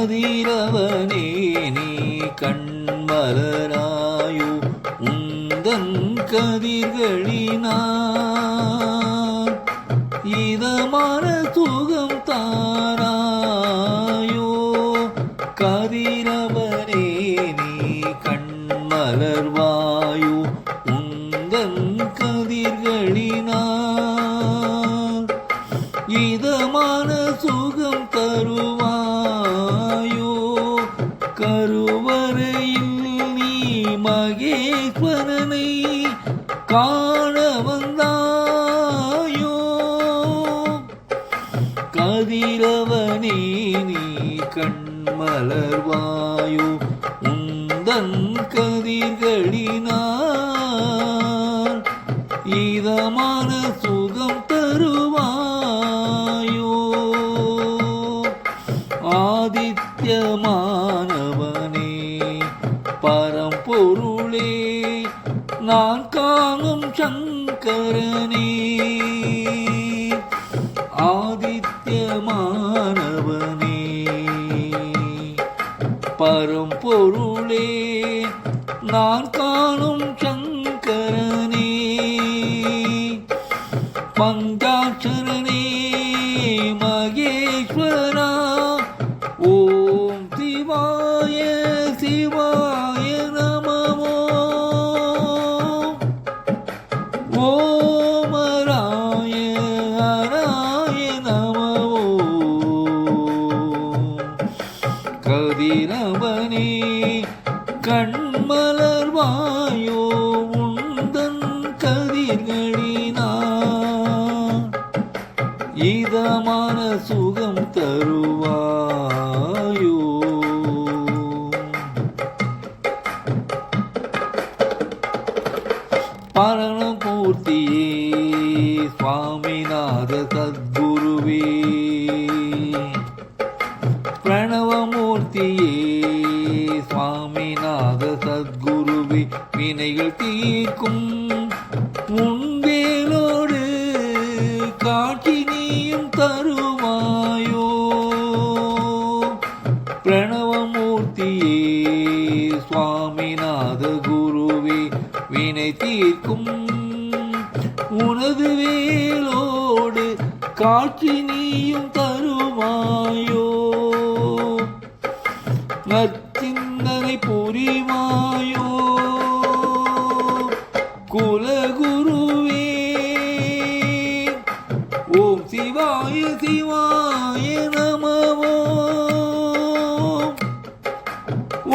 கதிரவனே நீ கண்மலராயு உந்தன் கதிர்களினான் இதமான சுகம் தாரா ஈஸ்வரனை காண வந்தாயோ? கதிரவனே நீ கண்மலர்வாயோ? உந்தன் கதிர்களினார் இதமான சுகம் தருவாயோ? ஆதித்யமானவனே பரம்பொருள் நான் காணும் சங்கரனே. ஆதித்யமானவனே. பரம்பொருளே நான் காணும் சங்கரனே. பஞ்சாட்சரனே கதிரவனே கண்மலர் வாயோ உந்தன் கதிர்களினா. இதமான சுகம் தருவாயோ. பரணபூர்த்தியே சுவாமிநாத சத்குருவே. பிரணவமூர்த்தியே சுவாமிநாத சத்குருவி வினைகள் தீர்க்கும் முன்பேலோடு காட்சி நீயும் தருவாயோ. பிரணவமூர்த்தியே சுவாமிநாத குருவே வினை தீர்க்கும் உனது வேலோடு காட்சி நீயும் தருவாயோ. நற்சிந்தனை புரிவாயோ? குலகுருவே ஓம் சிவாய சிவாய நமவோ?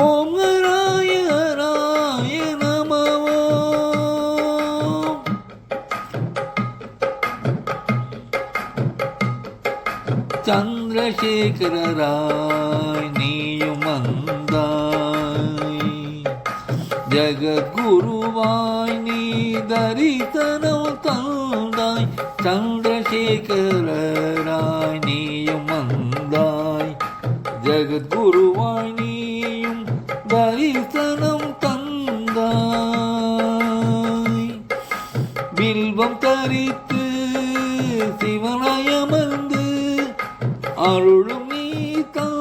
ஓம் ராய ராய நமவோ? சந்திரசேகரராய் நீயும் ஜகத்குருவாய் நீ தரிசனம் தந்தாய் சந்திரசேகராய் நீயும் வந்தாய். ஜகத்குருவாய் நீயும் தரிசனம் தந்தாய். பில்வம் தரித்து சிவனாயமர்ந்து அருளும் நீ தான்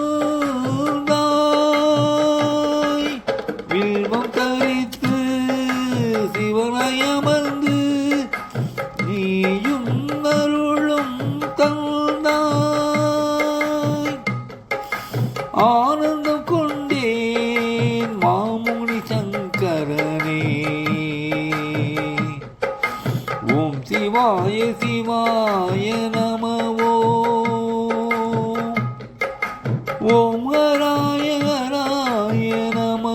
ஓம் சிவாய சிவாய நம ஓம் ஹராய ஹராய நம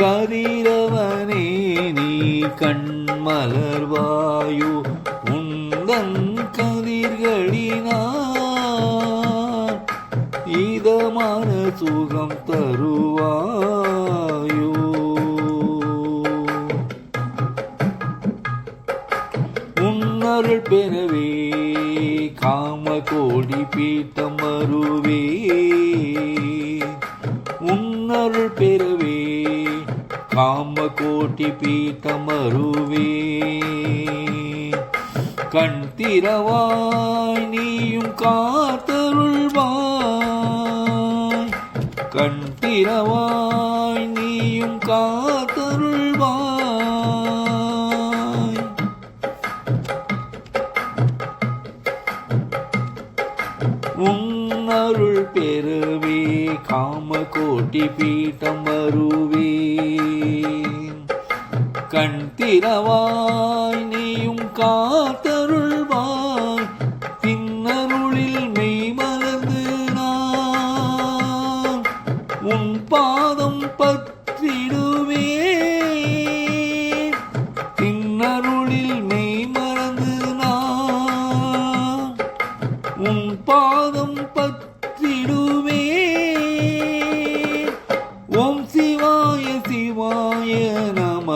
கதிரவனே நீ கண்மலர்வாயு உந்தன் கதிர்களினார். இதமான சுகம் தருவார். உன்னருள் பெறவே காம கோடி பீட்டம் அருவே. உன்னருள் பெறவே காம கோட்டி பீட்டம் அருவே. கண் திறவாய் நீயும் காத்தருள்வாய். கண் திறவாய் நீயும் காத்தருள் காமகோட்டி பீட்டம் வருவே கண் திறவா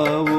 நமவோ